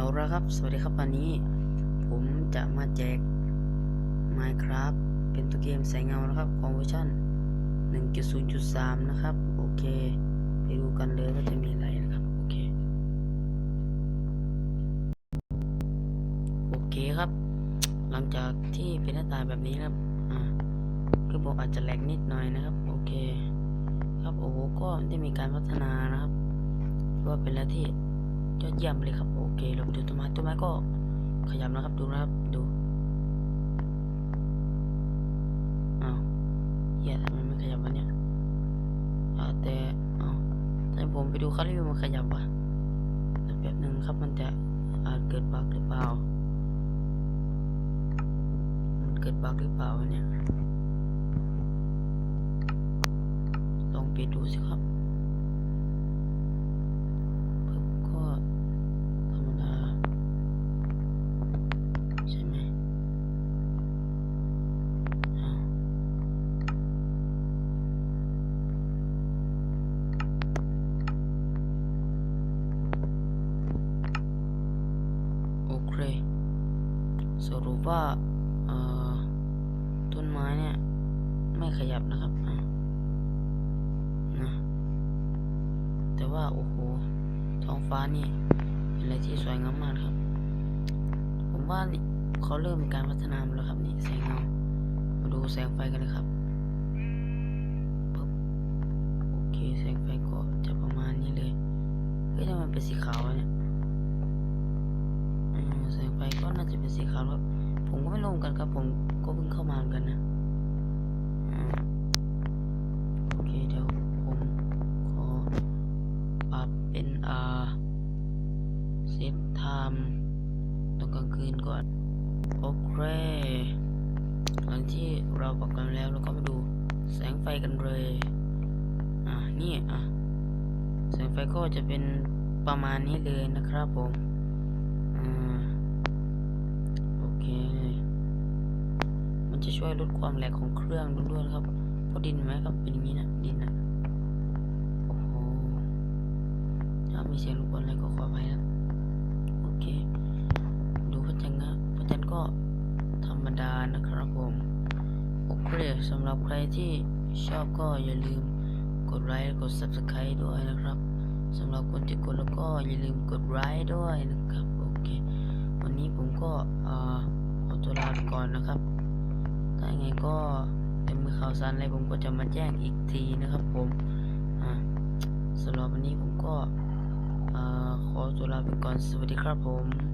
เอาละครับ สวัสดีครับวันนี้ ผมจะมาแจก Minecraft เป็นตัวเกมแสงเงานะครับของเวอร์ชัน1.0.3 นะครับ โอเค ไปดูกันเลยว่าจะมีอะไรนะครับ โอเค โอเคครับ หลังจากที่เป็นหน้าตาแบบนี้นะครับ อ่าคือผมอาจจะแหลกนิดหน่อยนะครับ โอเค ครับโอ้โหก็ได้มีการพัฒนานะครับว่าเป็นอะไรที่ยอดเยี่ยมเลยครับ เคเราไปดูต้นไม้ต้นไม้ก็ขยับนะครับดูนะครับดูอ้าวเหี้ยทำไมไม่ขยับวะเนี่ยอาแต่อ้าวแต่ผมไปดูเขาริวมันขยับวะแป๊บหนึ่งครับมันจะอาจเกิดบั๊กหรือเปล่า มันเกิดบั๊กหรือเปล่าวะเนี่ยลองไปดูสิครับ สรุปว่าต้นไม้เนี่ย ไม่ขยับนะครับอะนะแต่ว่า โอ้โห ท้องฟ้านี่ เป็นอะไรที่สวยงามมากครับ ผมว่านี่เขาเริ่มมีการพัฒนามาแล้วครับนี่แสงเงา มาดูแสงไฟกันเลยครับปึ๊บโอเค แสงไฟก็จะประมาณนี้เลย เฮ้ยทำไมเป็นสีขาว น่าจะเป็นสีขาวครับ ผมก็ไม่รู้เหมือนกันครับ ผมก็เพิ่งเข้ามาเหมือนกันนะอืมโอเคเดี๋ยวผมขอปรับเป็นอ่าเซฟไทม์ตอนกลางคืนก่อนโอเคหลังที่เราปรับกันแล้วเราก็มาดูแสงไฟกันเลย อะนี่อะแสงไฟก็จะเป็นประมาณนี้เลยนะครับผม จะช่วยลดความแหลกของเครื่องด้วยครับเพราะดินไหมครับเป็นอย่างนี้นะดินนะโอ้โหถ้ามีเสียงรบกวนอะไรก็ขออภัยนะโอเค ดูพระจันทร์นะพระจันทร์ก็ธรรมดานะครับผมโอเคสำหรับใครที่ชอบก็อย่าลืมกดไลค์กด subscribe ด้วยนะครับสำหรับคนที่กดแล้วก็อย่าลืมกดไลค์ด้วยนะครับโอเค วันนี้ผมก็อขอตัวลาไปก่อนนะครับ ถ้าไงก็เป็นมือข่าวสารอะไรผมก็จะมาแจ้งอีกทีนะครับผมสำหรับวันนี้ผมก็อขอตัวลาไปก่อนสวัสดีครับผม